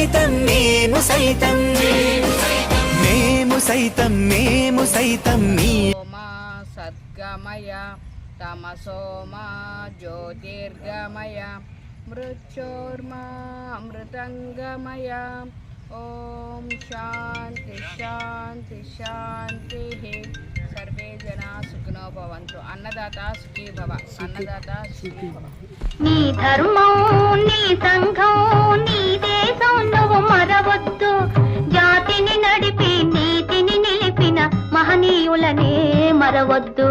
సైతం మేము సైతం. మేము సైతం మేము సైతం సోమా సద్గమయ తమసోమా జ్యోతిర్గమయ మృత్యోర్మా అమృతంగమయ. ఓం శాంతి శాంతి శాంతి. సర్వే జనా సుఖినో భవంతు. అన్నదాత సుఖీ భవ అన్నదాత సుఖీ భవ నీ ధర్మం నీ సంఘం మరవద్దు.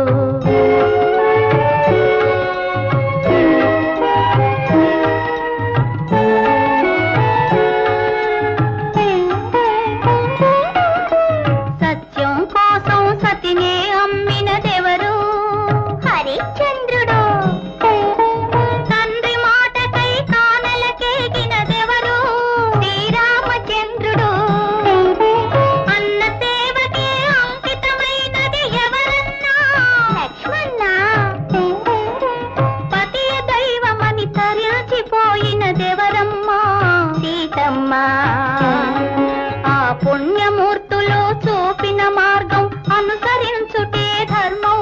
పుణ్యమూర్తులు చూపిన మార్గం అనుసరించుటే ధర్మం.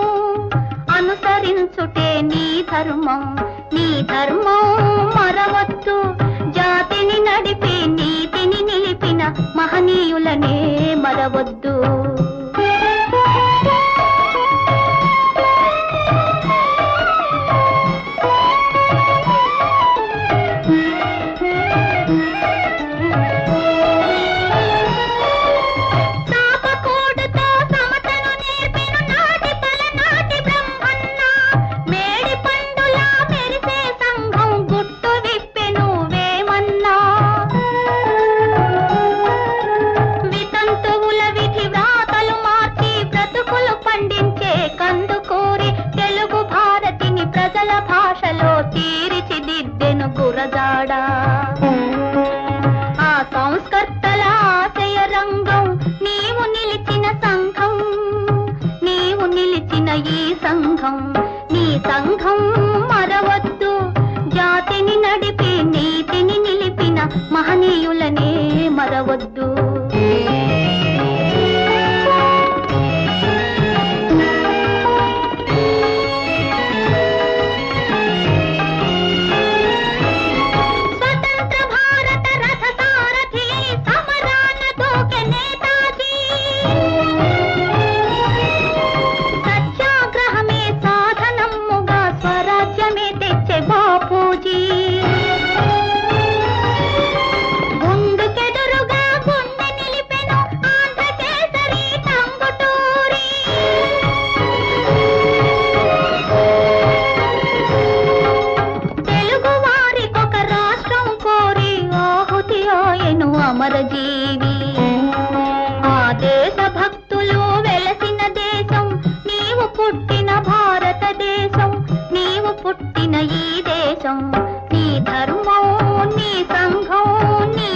అనుసరించుటే నీ ధర్మం. నీ ధర్మం మరవద్దు జాతిని నడిపి నీతిని నిలిపిన మహనీయులనే మరవద్దు. కందుకూరి తెలుగు భారతిని ప్రజల భాషలో తీర్చిదిద్దెను గురజాడ. ఆ సంస్కర్తల ఆశయ రంగం నీవు నిలిచిన సంఘం నీవు నిలిచిన ఈ సంఘం నీ సంఘం అమరజీవి. ఆ దేశ భక్తులు వెలసిన దేశం నీవు పుట్టిన భారతదేశం నీవు పుట్టిన ఈ దేశం. నీ ధర్మం నీ సంఘం నీ